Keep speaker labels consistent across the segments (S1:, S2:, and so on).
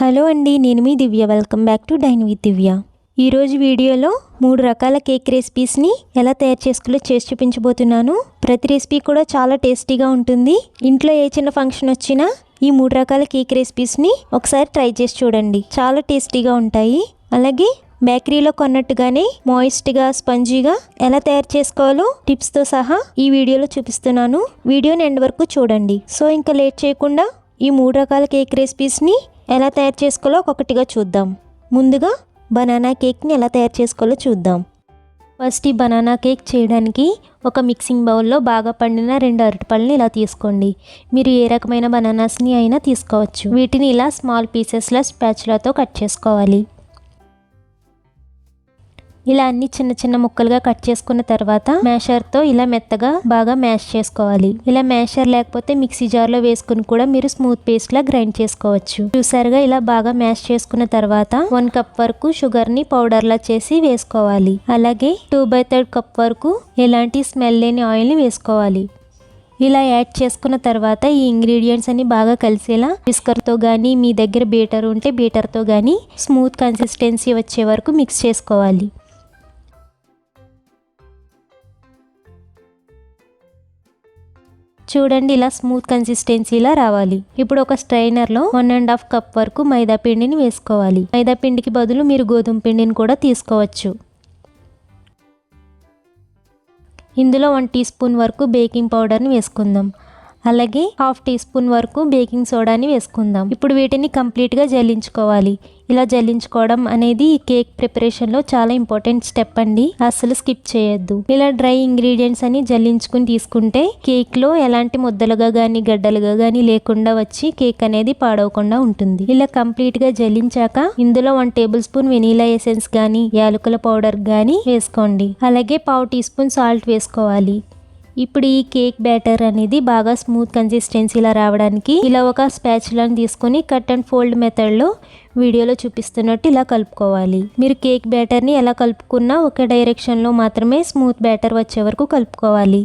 S1: hello అండి నేను మీ Divya welcome back to dine with Divya ఈరోజు వీడియోలో మూడు రకాల కేక్ రెసిపీస్ని ఎలా తయారు చేసుకోలో చేసి చూపించబోతున్నాను ప్రతి రెసిపీ కూడా చాలా టేస్టీగా ఉంటుంది ఇంట్లో ఏ చిన్న ఫంక్షన్ వచ్చినా ఈ మూడు రకాల కేక్ రెసిపీస్ని ఒకసారి ట్రై చేసి చూడండి చాలా టేస్టీగా ఉంటాయి అలాగే బేకరీలో కొన్నట్టుగానే మాయిస్ట్గా స్పంజీగా ఎలా తయారు చేసుకోవాలో టిప్స్తో సహా ఈ వీడియోలో చూపిస్తున్నాను వీడియోని ఎండ్ వరకు చూడండి సో ఇంకా లేట్ చేయకుండా ఈ మూడు రకాల కేక్ రెసిపీస్ని ఎలా తయారు చేసుకోవాలో ఒక్కొక్కటిగా చూద్దాం ముందుగా బనానా కేక్ని ఎలా తయారు చేసుకోవాలో చూద్దాం ఫస్ట్ ఈ బనానా కేక్ చేయడానికి ఒక మిక్సింగ్ బౌల్లో బాగా పండిన రెండు అరటిపళ్ళని ఇలా తీసుకోండి మీరు ఏ రకమైన బనానాస్ని అయినా తీసుకోవచ్చు వీటిని ఇలా స్మాల్ పీసెస్లో స్పాచ్లతో కట్ చేసుకోవాలి ఇలా అన్ని చిన్న చిన్న ముక్కలుగా కట్ చేసుకున్న తర్వాత మ్యాషర్తో ఇలా మెత్తగా బాగా మ్యాష్ చేసుకోవాలి ఇలా మ్యాషర్ లేకపోతే మిక్సీ జార్లో వేసుకుని కూడా మీరు స్మూత్ పేస్ట్ లా గ్రైండ్ చేసుకోవచ్చు చూసారుగా ఇలా బాగా మ్యాష్ చేసుకున్న తర్వాత వన్ కప్ వరకు షుగర్ ని పౌడర్ లా చేసి వేసుకోవాలి అలాగే టూ బై థర్డ్ కప్ వరకు ఎలాంటి స్మెల్ లేని ఆయిల్ని వేసుకోవాలి ఇలా యాడ్ చేసుకున్న తర్వాత ఈ ఇంగ్రీడియంట్స్ అన్ని బాగా కలిసేలా బిస్కర్తో కానీ మీ దగ్గర బీటర్ ఉంటే బీటర్తో కానీ స్మూత్ కన్సిస్టెన్సీ వచ్చే వరకు మిక్స్ చేసుకోవాలి చూడండి ఇలా స్మూత్ కన్సిస్టెన్సీలా రావాలి ఇప్పుడు ఒక స్ట్రైనర్లో వన్ అండ్ హాఫ్ కప్ వరకు మైదా పిండిని వేసుకోవాలి మైదా పిండికి బదులు మీరు గోధుమ పిండిని కూడా తీసుకోవచ్చు ఇందులో వన్ టీ స్పూన్ వరకు బేకింగ్ పౌడర్ని వేసుకుందాం అలాగే హాఫ్ టీ స్పూన్ వరకు బేకింగ్ సోడాని వేసుకుందాం ఇప్పుడు వీటిని కంప్లీట్గా జల్లించుకోవాలి ఇలా జల్లించుకోవడం అనేది ఈ కేక్ ప్రిపరేషన్లో చాలా ఇంపార్టెంట్ స్టెప్ అండి అసలు స్కిప్ చేయొద్దు ఇలా డ్రై ఇంగ్రీడియంట్స్ అని జల్లించుకుని తీసుకుంటే కేక్లో ఎలాంటి ముద్దలుగా కానీ గడ్డలుగా కానీ లేకుండా వచ్చి కేక్ అనేది పాడవకుండా ఉంటుంది ఇలా కంప్లీట్గా జల్లించాక ఇందులో one tablespoon vanilla essence కానీ యాలకుల పౌడర్ కానీ వేసుకోండి అలాగే పావు టీ స్పూన్ సాల్ట్ వేసుకోవాలి ఇప్పుడు ఈ కేక్ బ్యాటర్ అనేది బాగా స్మూత్ కన్సిస్టెన్సీలా రావడానికి ఇలా ఒక స్పాచులాని తీసుకొని కట్ అండ్ ఫోల్డ్ మెథడ్లో వీడియోలో చూపిస్తున్నట్టు ఇలా కలుపుకోవాలి మీరు కేక్ బ్యాటర్ని ఎలా కలుపుకున్నా ఒక డైరెక్షన్లో మాత్రమే స్మూత్ బ్యాటర్ వచ్చే వరకు కలుపుకోవాలి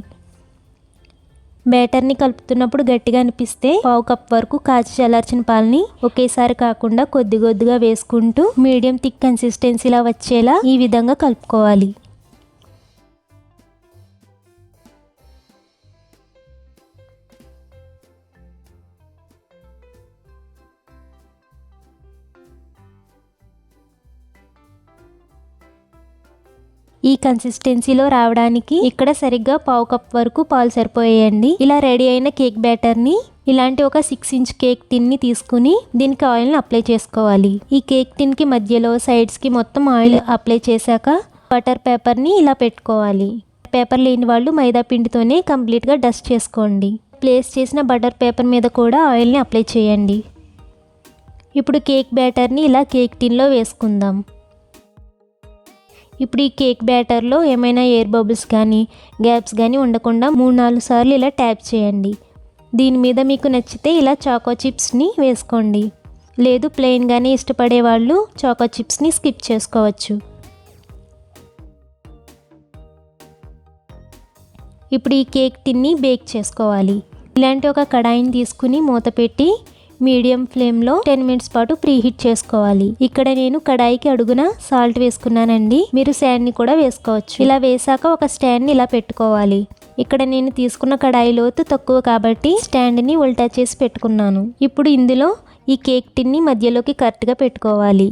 S1: బ్యాటర్ని కలుపుతున్నప్పుడు గట్టిగా అనిపిస్తే పావు కప్ వరకు కాచి చల్లార్చిన పాలని ఒకేసారి కాకుండా కొద్ది కొద్దిగా వేసుకుంటూ మీడియం థిక్ కన్సిస్టెన్సీలా వచ్చేలా ఈ విధంగా కలుపుకోవాలి ఈ కన్సిస్టెన్సీలో రావడానికి ఇక్కడ సరిగ్గా పావు కప్ వరకు పాలు సరిపోయేయండి ఇలా రెడీ అయిన కేక్ బ్యాటర్ని ఇలాంటి ఒక సిక్స్ ఇంచ్ కేక్ టిన్ని తీసుకుని దీనికి ఆయిల్ని అప్లై చేసుకోవాలి ఈ కేక్ టిన్కి మధ్యలో సైడ్స్కి మొత్తం ఆయిల్ అప్లై చేశాక బటర్ పేపర్ని ఇలా పెట్టుకోవాలి పేపర్ లేని వాళ్ళు మైదా పిండితోనే కంప్లీట్గా డస్ట్ చేసుకోండి ప్లేస్ చేసిన బటర్ పేపర్ మీద కూడా ఆయిల్ని అప్లై చేయండి ఇప్పుడు కేక్ బ్యాటర్ని ఇలా కేక్ టిన్లో వేసుకుందాం ఇప్పుడు ఈ కేక్ బ్యాటర్లో ఏమైనా ఎయిర్ బబుల్స్ కానీ గ్యాప్స్ కానీ ఉండకుండా మూడు నాలుగు సార్లు ఇలా ట్యాప్ చేయండి దీని మీద మీకు నచ్చితే ఇలా చాకో చిప్స్ని వేసుకోండి లేదు ప్లెయిన్గానే ఇష్టపడే వాళ్ళు చాకో చిప్స్ని స్కిప్ చేసుకోవచ్చు ఇప్పుడు ఈ కేక్ తిన్ని బేక్ చేసుకోవాలి ఇలాంటి ఒక కడాయిని తీసుకుని మూత పెట్టి మీడియం ఫ్లేమ్లో టెన్ మినిట్స్ పాటు ప్రీ హీట్ చేసుకోవాలి ఇక్కడ నేను కడాయికి అడుగున సాల్ట్ వేసుకున్నానండి మీరు ని కూడా వేసుకోవచ్చు ఇలా వేసాక ఒక స్టాండ్ని ఇలా పెట్టుకోవాలి ఇక్కడ నేను తీసుకున్న కడాయి లోతు తక్కువ కాబట్టి స్టాండ్ని ఉల్టా చేసి పెట్టుకున్నాను ఇప్పుడు ఇందులో ఈ కేక్ టిన్ని మధ్యలోకి కరెక్ట్గా పెట్టుకోవాలి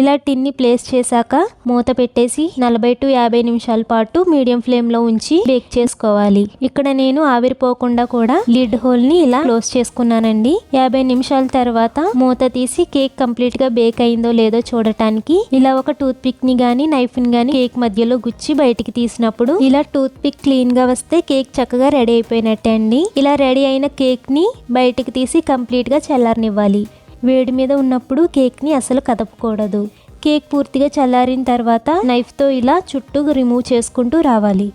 S1: ఇలా టిన్ని ప్లేస్ చేశాక మూత పెట్టేసి నలభై టు యాభై నిమిషాల పాటు మీడియం ఫ్లేమ్ లో ఉంచి బేక్ చేసుకోవాలి ఇక్కడ నేను ఆవిరిపోకుండా కూడా లిడ్ హోల్ ని ఇలా క్లోజ్ చేసుకున్నానండి యాభై నిమిషాల తర్వాత మూత తీసి కేక్ కంప్లీట్ గా బేక్ అయిందో లేదో చూడటానికి ఇలా ఒక టూత్ పిక్ ని గాని నైఫ్ ని గాని కేక్ మధ్యలో గుచ్చి బయటికి తీసినప్పుడు ఇలా టూత్ పిక్ క్లీన్ గా వస్తే కేక్ చక్కగా రెడీ అయిపోయినట్టే అండి ఇలా రెడీ అయిన కేక్ ని బయటికి తీసి కంప్లీట్ గా చల్లారనివ్వాలి వేడి మీద ఉన్నప్పుడు కేక్ని అసలు కదపకూడదు కేక్ పూర్తిగా చల్లారిన తర్వాత నైఫ్తో ఇలా చుట్టూ రిమూవ్ చేసుకుంటూ రావాలి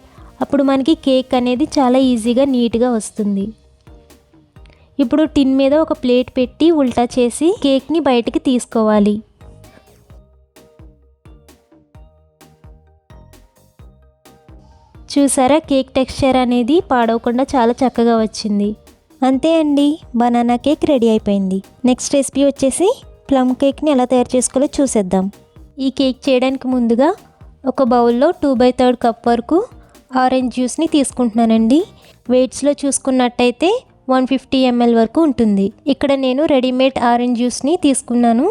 S1: అప్పుడు మనకి కేక్ అనేది చాలా ఈజీగా నీట్గా వస్తుంది ఇప్పుడు టిన్ మీద ఒక ప్లేట్ పెట్టి ఉల్టా చేసి కేక్ని బయటికి తీసుకోవాలి చూసారా కేక్ టెక్స్చర్ అనేది పాడవకుండా చాలా చక్కగా వచ్చింది అంతే అండి బనానా కేక్ రెడీ అయిపోయింది నెక్స్ట్ రెసిపీ వచ్చేసి ప్లమ్ కేక్ని ఎలా తయారు చేసుకోవాలో చూసేద్దాం ఈ కేక్ చేయడానికి ముందుగా ఒక బౌల్లో టూ బై థర్డ్ కప్ వరకు ఆరెంజ్ జ్యూస్ని తీసుకుంటున్నానండి వెయిట్స్లో చూసుకున్నట్టయితే వన్ ఫిఫ్టీ ఎంఎల్ వరకు ఉంటుంది ఇక్కడ నేను రెడీమేడ్ ఆరెంజ్ జ్యూస్ని తీసుకున్నాను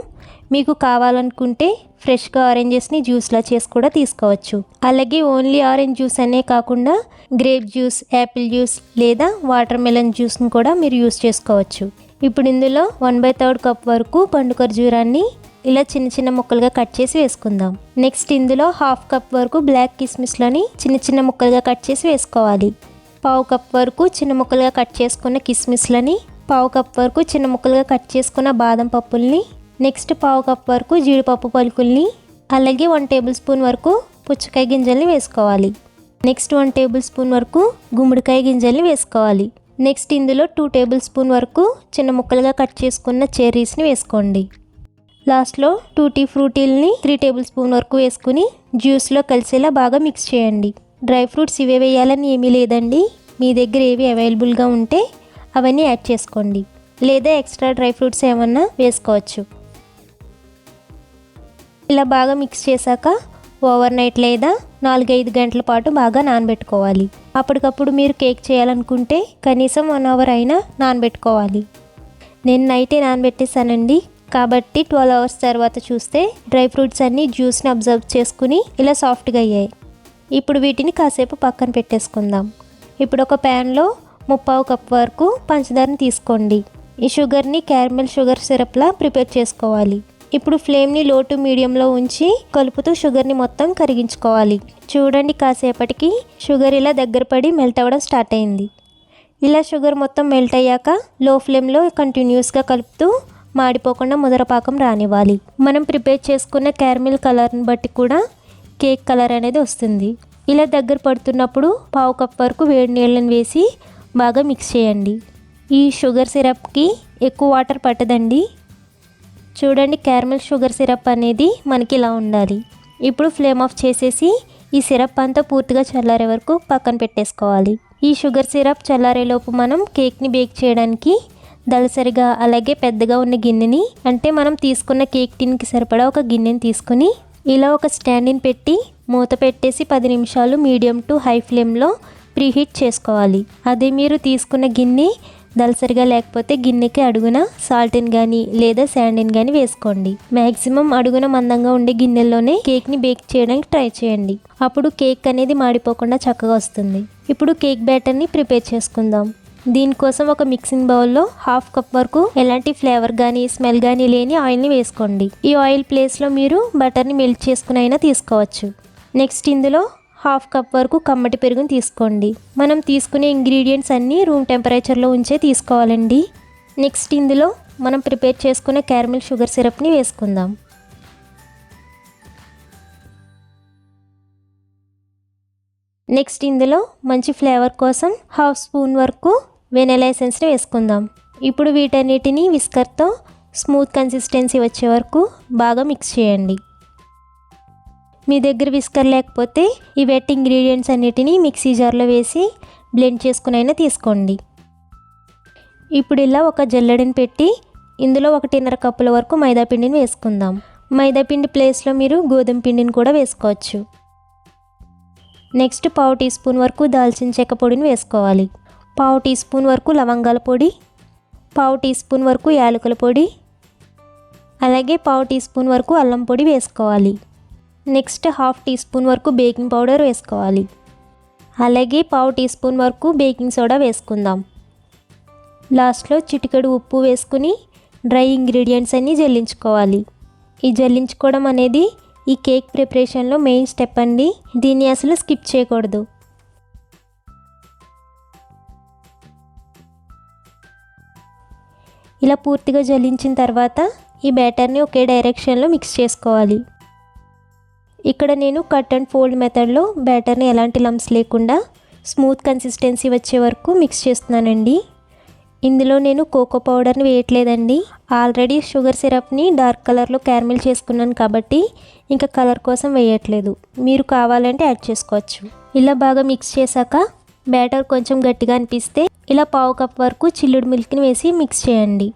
S1: మీకు కావాలనుకుంటే ఫ్రెష్గా ఆరెంజెస్ని జ్యూస్లా చేసి కూడా తీసుకోవచ్చు అలాగే ఓన్లీ ఆరెంజ్ జ్యూస్ అనే కాకుండా గ్రేప్ జ్యూస్ యాపిల్ జ్యూస్ లేదా వాటర్ మెలన్ జ్యూస్ను కూడా మీరు యూస్ చేసుకోవచ్చు ఇప్పుడు ఇందులో వన్ బై థర్డ్ కప్ వరకు పండు ఖర్జూరాన్ని ఇలా చిన్న చిన్న ముక్కలుగా కట్ చేసి వేసుకుందాం నెక్స్ట్ ఇందులో హాఫ్ కప్ వరకు బ్లాక్ కిస్మిస్లని చిన్న చిన్న ముక్కలుగా కట్ చేసి వేసుకోవాలి పావు కప్ వరకు చిన్న ముక్కలుగా కట్ చేసుకున్న కిస్మిస్లని పావు కప్ వరకు చిన్న ముక్కలుగా కట్ చేసుకున్న బాదం పప్పుల్ని నెక్స్ట్ పావు కప్ వరకు జీడిపప్పు పలుకుల్ని అలాగే వన్ టేబుల్ స్పూన్ వరకు పుచ్చకాయ గింజల్ని వేసుకోవాలి నెక్స్ట్ వన్ టేబుల్ స్పూన్ వరకు గుమ్మడికాయ గింజల్ని వేసుకోవాలి నెక్స్ట్ ఇందులో టూ టేబుల్ స్పూన్ వరకు చిన్న ముక్కలుగా కట్ చేసుకున్న చెర్రీస్ని వేసుకోండి లాస్ట్లో టూ టీ ఫ్రూటీల్ని త్రీ టేబుల్ స్పూన్ వరకు వేసుకుని జ్యూస్లో కలిసేలా బాగా మిక్స్ చేయండి డ్రై ఫ్రూట్స్ ఇవే వేయాలని ఏమీ లేదండి మీ దగ్గర ఏవి అవైలబుల్గా ఉంటే అవన్నీ యాడ్ చేసుకోండి లేదా ఎక్స్ట్రా డ్రై ఫ్రూట్స్ ఏమన్నా వేసుకోవచ్చు ఇలా బాగా మిక్స్ చేశాక ఓవర్ నైట్ లేదా నాలుగైదు గంటల పాటు బాగా నానబెట్టుకోవాలి అప్పటికప్పుడు మీరు కేక్ చేయాలనుకుంటే కనీసం వన్ అవర్ అయినా నానబెట్టుకోవాలి నేను నైటే నానబెట్టేశానండి కాబట్టి ట్వెల్వ్ అవర్స్ తర్వాత చూస్తే డ్రై ఫ్రూట్స్ అన్నీ జ్యూస్ని అబ్జర్వ్ చేసుకుని ఇలా సాఫ్ట్గా అయ్యాయి ఇప్పుడు వీటిని కాసేపు పక్కన పెట్టేసుకుందాం ఇప్పుడు ఒక ప్యాన్లో ముప్పావు కప్ వరకు పంచదారని తీసుకోండి ఈ షుగర్ని క్యారమెల్ షుగర్ సిరప్లా ప్రిపేర్ చేసుకోవాలి ఇప్పుడు ఫ్లేమ్ని లో టు మీడియంలో ఉంచి కలుపుతూ షుగర్ని మొత్తం కరిగించుకోవాలి చూడండి కాసేపటికి షుగర్ ఇలా దగ్గర పడి మెల్ట్ అవ్వడం స్టార్ట్ అయింది ఇలా షుగర్ మొత్తం మెల్ట్ అయ్యాక లో ఫ్లేమ్లో కంటిన్యూస్గా కలుపుతూ మాడిపోకుండా ముదరపాకం రానివ్వాలి మనం ప్రిపేర్ చేసుకున్న క్యారమిల్ కలర్ని బట్టి కూడా కేక్ కలర్ అనేది వస్తుంది ఇలా దగ్గర పడుతున్నప్పుడు పావు కప్ వరకు వేడి నీళ్ళని వేసి బాగా మిక్స్ చేయండి ఈ షుగర్ సిరప్కి ఎక్కువ వాటర్ పట్టదండి చూడండి క్యారమెల్ షుగర్ సిరప్ అనేది మనకి ఇలా ఉండాలి ఇప్పుడు ఫ్లేమ్ ఆఫ్ చేసేసి ఈ సిరప్ అంతా పూర్తిగా చల్లారే వరకు పక్కన పెట్టేసుకోవాలి ఈ షుగర్ సిరప్ చల్లారేలోపు మనం కేక్ని బేక్ చేయడానికి దళసరిగా అలాగే పెద్దగా ఉన్న గిన్నెని అంటే మనం తీసుకున్న కేక్ టిన్కి సరిపడా ఒక గిన్నెని తీసుకుని ఇలా ఒక స్టాండిన్ పెట్టి మూత పెట్టేసి పది నిమిషాలు మీడియం టు హై ఫ్లేమ్లో ప్రీహీట్ చేసుకోవాలి అదే మీరు తీసుకున్న గిన్నె దలసరిగా లేకపోతే గిన్నెకి అడుగున సాల్ట్ని కానీ లేదా శాండ్ని కానీ వేసుకోండి మ్యాక్సిమం అడుగున మందంగా ఉండే గిన్నెల్లోనే కేక్ని బేక్ చేయడానికి ట్రై చేయండి అప్పుడు కేక్ అనేది మాడిపోకుండా చక్కగా వస్తుంది ఇప్పుడు కేక్ బ్యాటర్ని ప్రిపేర్ చేసుకుందాం దీనికోసం ఒక మిక్సింగ్ బౌల్లో హాఫ్ కప్ వరకు ఎలాంటి ఫ్లేవర్ కానీ స్మెల్ కానీ లేని ఆయిల్ని వేసుకోండి ఈ ఆయిల్ ప్లేస్లో మీరు బటర్ని మెల్ట్ చేసుకునైనా తీసుకోవచ్చు నెక్స్ట్ ఇందులో హాఫ్ కప్ వరకు కమ్మటి పెరుగుని తీసుకోండి మనం తీసుకునే ఇంగ్రీడియంట్స్ అన్నీ రూమ్ టెంపరేచర్లో ఉంచే తీసుకోవాలండి నెక్స్ట్ ఇందులో మనం ప్రిపేర్ చేసుకున్న క్యారమిల్ షుగర్ సిరప్ని వేసుకుందాం నెక్స్ట్ ఇందులో మంచి ఫ్లేవర్ కోసం హాఫ్ స్పూన్ వరకు వెనెలా ఎసెన్స్ని వేసుకుందాం ఇప్పుడు వీటన్నిటిని విస్కర్తో స్మూత్ కన్సిస్టెన్సీ వచ్చే వరకు బాగా మిక్స్ చేయండి మీ దగ్గర విస్కర్ లేకపోతే ఈ వెట్ ఇంగ్రీడియంట్స్ అన్నిటినీ మిక్సీ జార్లో వేసి బ్లెండ్ చేసుకునైనా తీసుకోండి ఇప్పుడు ఇలా ఒక జల్లడిని పెట్టి ఇందులో ఒకటిన్నర కప్పుల వరకు మైదాపిండిని వేసుకుందాం మైదాపిండి ప్లేస్లో మీరు గోధుమ పిండిని కూడా వేసుకోవచ్చు నెక్స్ట్ పావు టీ స్పూన్ వరకు దాల్చిన చెక్క పొడిని వేసుకోవాలి పావు టీ స్పూన్ వరకు లవంగాల పొడి పావు టీ స్పూన్ వరకు యాలకుల పొడి అలాగే పావు టీ స్పూన్ వరకు అల్లం పొడి వేసుకోవాలి నెక్స్ట్ హాఫ్ టీ స్పూన్ వరకు బేకింగ్ పౌడర్ వేసుకోవాలి అలాగే పావు టీ స్పూన్ వరకు బేకింగ్ సోడా వేసుకుందాం లాస్ట్లో చిటికెడు ఉప్పు వేసుకుని డ్రై ఇంగ్రీడియంట్స్ అన్నీ జల్లించుకోవాలి ఈ జల్లించుకోవడం అనేది ఈ కేక్ ప్రిపరేషన్లో మెయిన్ స్టెప్ అండి దీన్ని అసలు స్కిప్ చేయకూడదు ఇలా పూర్తిగా జల్లించిన తర్వాత ఈ బ్యాటర్ని ఒకే డైరెక్షన్లో మిక్స్ చేసుకోవాలి ఇక్కడ నేను కట్ అండ్ ఫోల్డ్ మెథడ్లో బ్యాటర్ని ఎలాంటి లంప్స్ లేకుండా స్మూత్ కన్సిస్టెన్సీ వచ్చే వరకు మిక్స్ చేస్తున్నానండి ఇందులో నేను కోకో పౌడర్ని వేయట్లేదండి ఆల్రెడీ షుగర్ సిరప్ని డార్క్ కలర్లో క్యారమిల్ చేసుకున్నాను కాబట్టి ఇంకా కలర్ కోసం వేయట్లేదు మీరు కావాలంటే యాడ్ చేసుకోవచ్చు ఇలా బాగా మిక్స్ చేశాక బ్యాటర్ కొంచెం గట్టిగా అనిపిస్తే ఇలా పావు కప్ వరకు చిల్లుడు మిల్క్ని వేసి మిక్స్ చేయండి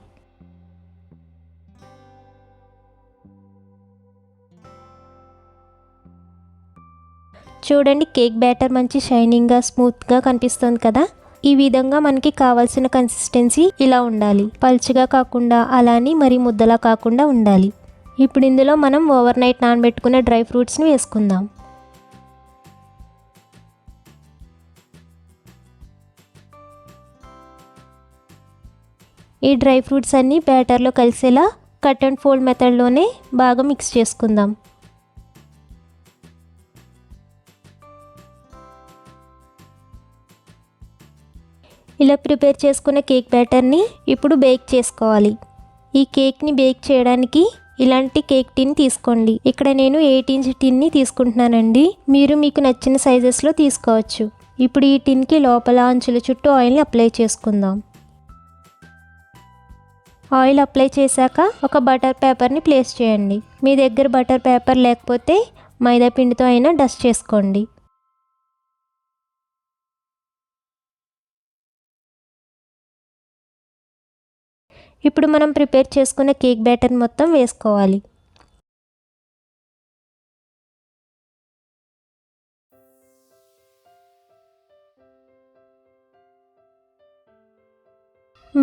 S1: చూడండి కేక్ బ్యాటర్ మంచి షైనింగ్గా స్మూత్గా కనిపిస్తుంది కదా ఈ విధంగా మనకి కావాల్సిన కన్సిస్టెన్సీ ఇలా ఉండాలి పల్చగా కాకుండా అలానే మరి ముద్దలా కాకుండా ఉండాలి ఇప్పుడు ఇందులో మనం ఓవర్ నైట్ నానబెట్టుకున్న డ్రై ఫ్రూట్స్ని వేసుకుందాం ఈ డ్రై ఫ్రూట్స్ అన్నీ బ్యాటర్లో కలిసేలా కట్ అండ్ ఫోల్డ్ మెథడ్లోనే బాగా మిక్స్ చేసుకుందాం ఇలా ప్రిపేర్ చేసుకున్న కేక్ బ్యాటర్ని ఇప్పుడు బేక్ చేసుకోవాలి ఈ కేక్ని బేక్ చేయడానికి ఇలాంటి కేక్ టిన్ తీసుకోండి ఇక్కడ నేను ఎయిట్ ఇంచ్ టిన్ని తీసుకుంటున్నానండి మీరు మీకు నచ్చిన సైజెస్లో తీసుకోవచ్చు ఇప్పుడు ఈ టిన్కి లోపల అంచుల చుట్టూ ఆయిల్ని అప్లై చేసుకుందాం ఆయిల్ అప్లై చేశాక ఒక బటర్ పేపర్ని ప్లేస్ చేయండి మీ దగ్గర బటర్ పేపర్ లేకపోతే మైదా పిండితో అయినా డస్ట్ చేసుకోండి ఇప్పుడు మనం ప్రిపేర్ చేసుకున్న కేక్ బ్యాటర్ మొత్తం వేసుకోవాలి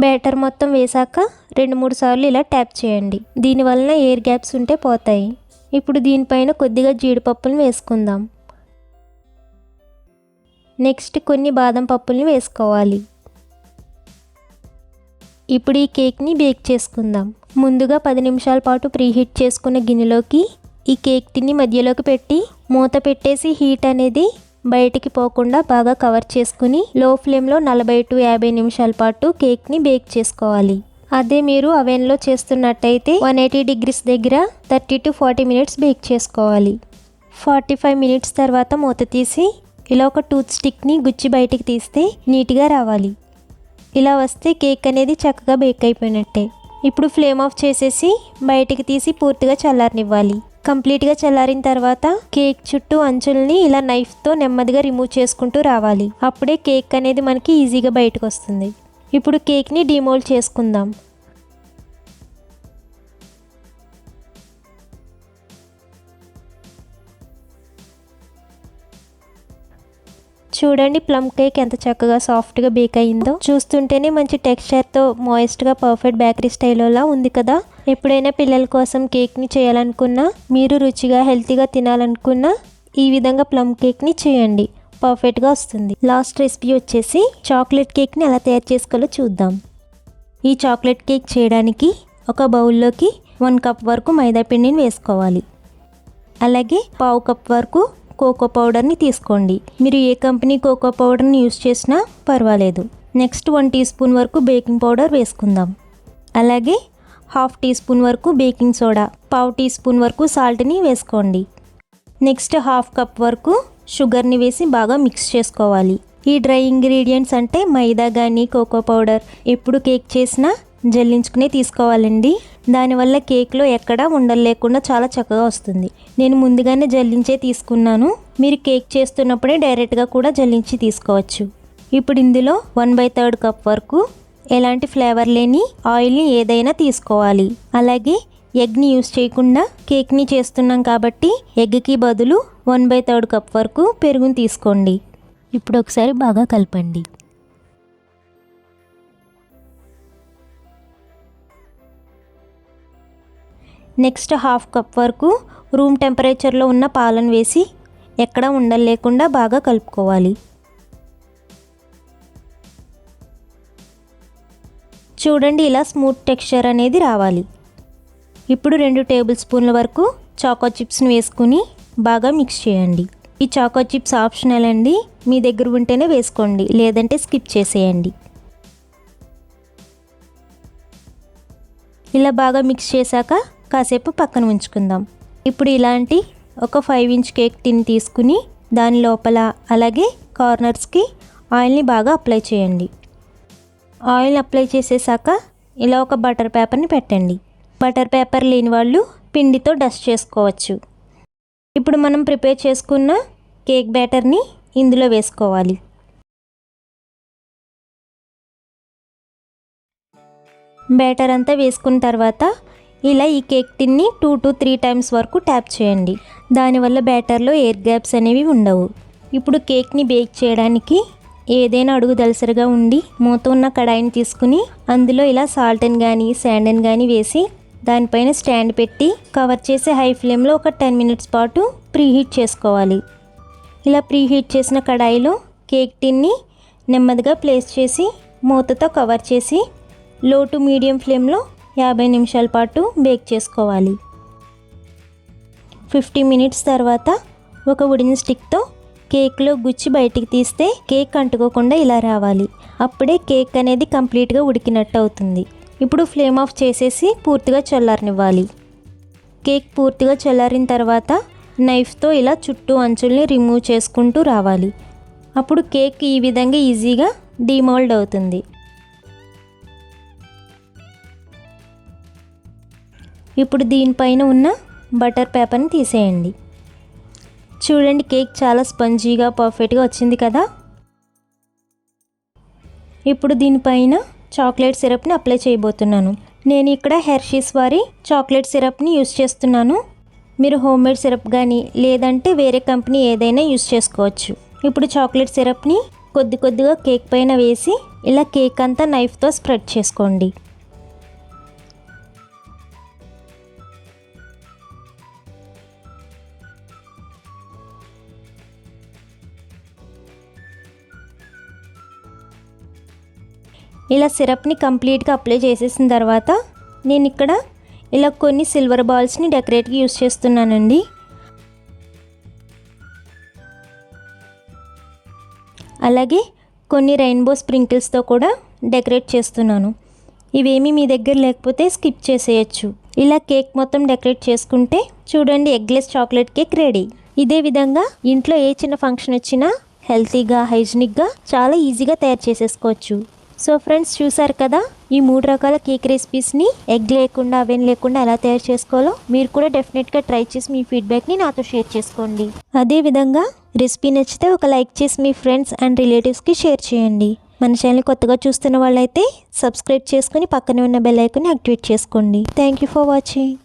S1: బ్యాటర్ మొత్తం వేసాక రెండు మూడు సార్లు ఇలా ట్యాప్ చేయండి దీనివలన ఎయిర్ గ్యాప్స్ ఉంటే పోతాయి ఇప్పుడు దీనిపైన కొద్దిగా జీడిపప్పులను వేసుకుందాం నెక్స్ట్ కొన్ని బాదం పప్పుల్ని వేసుకోవాలి ఇప్పుడు ఈ కేక్ని బేక్ చేసుకుందాం ముందుగా పది నిమిషాల పాటు ప్రీహీట్ చేసుకున్న గిన్నెలోకి ఈ కేక్ తిని మధ్యలోకి పెట్టి మూత పెట్టేసి హీట్ అనేది బయటికి పోకుండా బాగా కవర్ చేసుకుని లో ఫ్లేమ్లో నలభై టు యాభై నిమిషాల పాటు కేక్ని బేక్ చేసుకోవాలి అదే మీరు అవెన్లో చేస్తున్నట్టయితే వన్ ఎయిటీ డిగ్రీస్ దగ్గర thirty to forty minutes bake చేసుకోవాలి ఫార్టీ ఫైవ్ మినిట్స్ తర్వాత మూత తీసి ఇలా ఒక టూత్ స్టిక్ని గుచ్చి బయటికి తీస్తే నీట్గా రావాలి ఇలా వస్తే కేక్ అనేది చక్కగా బేక్ అయిపోయినట్టే ఇప్పుడు ఫ్లేమ్ ఆఫ్ చేసేసి బయటికి తీసి పూర్తిగా చల్లారనివ్వాలి కంప్లీట్గా చల్లారిన తర్వాత కేక్ చుట్టూ అంచుల్ని ఇలా నైఫ్తో నెమ్మదిగా రిమూవ్ చేసుకుంటూ రావాలి అప్పుడే కేక్ అనేది మనకి ఈజీగా బయటకు వస్తుంది ఇప్పుడు కేక్ని డిమోల్డ్ చేసుకుందాం చూడండి ప్లమ్ కేక్ ఎంత చక్కగా సాఫ్ట్గా బేక్ అయిందో చూస్తుంటేనే మంచి టెక్స్చర్తో మాయిస్ట్గా పర్ఫెక్ట్ బేకరీ లా ఉంది కదా ఎప్పుడైనా పిల్లల కోసం కేక్ని చేయాలనుకున్నా మీరు రుచిగా హెల్తీగా తినాలనుకున్నా ఈ విధంగా ప్లమ్ కేక్ని చేయండి పర్ఫెక్ట్గా వస్తుంది లాస్ట్ రెసిపీ వచ్చేసి చాక్లెట్ కేక్ని ఎలా తయారు చేసుకోవాలో చూద్దాం ఈ చాక్లెట్ కేక్ చేయడానికి ఒక బౌల్లోకి వన్ కప్ వరకు మైదా పిండిని వేసుకోవాలి అలాగే పావు కప్ వరకు కోకో పౌడర్ని తీసుకోండి మీరు ఏ కంపెనీ కోకో పౌడర్ని యూస్ చేసినా పర్వాలేదు నెక్స్ట్ వన్ టీ స్పూన్ వరకు బేకింగ్ పౌడర్ వేసుకుందాం అలాగే హాఫ్ టీ స్పూన్ వరకు బేకింగ్ సోడా పావు టీ స్పూన్ వరకు సాల్ట్ని వేసుకోండి నెక్స్ట్ హాఫ్ కప్ వరకు షుగర్ని వేసి బాగా మిక్స్ చేసుకోవాలి ఈ డ్రై ఇంగ్రీడియంట్స్ అంటే మైదా కానీ కోకో పౌడర్ ఎప్పుడు కేక్ చేసినా జల్లించుకుని తీసుకోవాలండి దానివల్ల కేక్లో ఎక్కడా ఉండలేకుండా చాలా చక్కగా వస్తుంది నేను ముందుగానే జల్లించే తీసుకున్నాను మీరు కేక్ చేస్తున్నప్పుడే డైరెక్ట్గా కూడా జల్లించి తీసుకోవచ్చు ఇప్పుడు ఇందులో వన్ బై థర్డ్ కప్ వరకు ఎలాంటి ఫ్లేవర్ లేని ఆయిల్ని ఏదైనా తీసుకోవాలి అలాగే ఎగ్ని యూస్ చేయకుండా కేక్ని చేస్తున్నాం కాబట్టి ఎగ్కి బదులు వన్ బై థర్డ్ కప్ వరకు పెరుగుని తీసుకోండి ఇప్పుడు ఒకసారి బాగా కలపండి నెక్స్ట్ హాఫ్ కప్ వరకు రూమ్ టెంపరేచర్లో ఉన్న పాలను వేసి ఎక్కడ ఉండలేకుండా బాగా కలుపుకోవాలి చూడండి ఇలా స్మూత్ టెక్స్చర్ అనేది రావాలి ఇప్పుడు రెండు టేబుల్ స్పూన్ల వరకు చాకో చిప్స్ను వేసుకుని బాగా మిక్స్ చేయండి ఈ చాకో చిప్స్ ఆప్షనల్ అండి మీ దగ్గర ఉంటేనే వేసుకోండి లేదంటే స్కిప్ చేసేయండి ఇలా బాగా మిక్స్ చేశాక కాసేపు పక్కన ఉంచుకుందాం ఇప్పుడు ఇలాంటి ఒక ఫైవ్ ఇంచ్ కేక్ టిన్ తీసుకుని దాని లోపల అలాగే కార్నర్స్కి ఆయిల్ని బాగా అప్లై చేయండి ఆయిల్ అప్లై చేసేసాక ఇలా ఒక బటర్ పేపర్ని పెట్టండి బటర్ పేపర్ లేని వాళ్ళు పిండితో డస్ట్ చేసుకోవచ్చు ఇప్పుడు మనం ప్రిపేర్ చేసుకున్న కేక్ బ్యాటర్ని ఇందులో వేసుకోవాలి బ్యాటర్ అంతా వేసుకున్న తర్వాత ఇలా ఈ కేక్ టిన్ని టూ టు త్రీ టైమ్స్ వరకు ట్యాప్ చేయండి దానివల్ల బ్యాటర్లో ఎయిర్ గ్యాప్స్ అనేవి ఉండవు ఇప్పుడు కేక్ని బేక్ చేయడానికి ఏదైనా అడుగు దలసరిగా ఉండి మూత ఉన్న కడాయిని తీసుకుని అందులో ఇలా అని కానీ అని కానీ వేసి దానిపైన స్టాండ్ పెట్టి కవర్ చేసే హై ఫ్లేమ్లో ఒక టెన్ మినిట్స్ పాటు ప్రీహీట్ చేసుకోవాలి ఇలా ప్రీహీట్ చేసిన కడాయిలో కేక్ టిన్ని నెమ్మదిగా ప్లేస్ చేసి మూతతో కవర్ చేసి లో టు మీడియం ఫ్లేమ్లో యాభై నిమిషాల పాటు బేక్ చేసుకోవాలి ఫిఫ్టీ మినిట్స్ తర్వాత ఒక ఉడిన స్టిక్తో కేక్లో గుచ్చి బయటికి తీస్తే కేక్ అంటుకోకుండా ఇలా రావాలి అప్పుడే కేక్ అనేది కంప్లీట్గా ఉడికినట్టు అవుతుంది ఇప్పుడు ఫ్లేమ్ ఆఫ్ చేసేసి పూర్తిగా చల్లారనివ్వాలి కేక్ పూర్తిగా చల్లారిన తర్వాత నైఫ్తో ఇలా చుట్టూ అంచుల్ని రిమూవ్ చేసుకుంటూ రావాలి అప్పుడు కేక్ ఈ విధంగా ఈజీగా డిమోల్డ్ అవుతుంది ఇప్పుడు దీనిపైన ఉన్న బటర్ పేపర్ని తీసేయండి చూడండి కేక్ చాలా స్పంజీగా పర్ఫెక్ట్గా వచ్చింది కదా ఇప్పుడు దీనిపైన చాక్లెట్ సిరప్ని అప్లై చేయబోతున్నాను నేను ఇక్కడ హెర్షీస్ వారి చాక్లెట్ సిరప్ని యూస్ చేస్తున్నాను మీరు హోమ్మేడ్ సిరప్ కానీ లేదంటే వేరే కంపెనీ ఏదైనా యూస్ చేసుకోవచ్చు ఇప్పుడు చాక్లెట్ సిరప్ని కొద్ది కొద్దిగా కేక్ పైన వేసి ఇలా కేక్ అంతా నైఫ్తో స్ప్రెడ్ చేసుకోండి ఇలా సిరప్ని కంప్లీట్గా అప్లై చేసేసిన తర్వాత నేను ఇక్కడ ఇలా కొన్ని సిల్వర్ బాల్స్ని డెకరేట్గా యూస్ చేస్తున్నానండి అలాగే కొన్ని రెయిన్బో స్ప్రింకిల్స్తో కూడా డెకరేట్ చేస్తున్నాను ఇవేమీ మీ దగ్గర లేకపోతే స్కిప్ చేసేయచ్చు ఇలా కేక్ మొత్తం డెకరేట్ చేసుకుంటే చూడండి ఎగ్లెస్ చాక్లెట్ కేక్ రెడీ ఇదే విధంగా ఇంట్లో ఏ చిన్న ఫంక్షన్ వచ్చినా హెల్తీగా హైజీనిక్గా చాలా ఈజీగా తయారు చేసేసుకోవచ్చు సో ఫ్రెండ్స్ చూసారు కదా ఈ మూడు రకాల కేక్ రెసిపీస్ని ఎగ్ లేకుండా అవెన్ లేకుండా ఎలా తయారు చేసుకోవాలో మీరు కూడా డెఫినెట్గా ట్రై చేసి మీ ఫీడ్బ్యాక్ని నాతో షేర్ చేసుకోండి అదేవిధంగా రెసిపీ నచ్చితే ఒక లైక్ చేసి మీ ఫ్రెండ్స్ అండ్ రిలేటివ్స్కి షేర్ చేయండి మన ఛానల్ కొత్తగా చూస్తున్న వాళ్ళైతే సబ్స్క్రైబ్ చేసుకుని పక్కనే ఉన్న బెల్ యాక్టివేట్ చేసుకోండి థ్యాంక్ ఫర్ వాచింగ్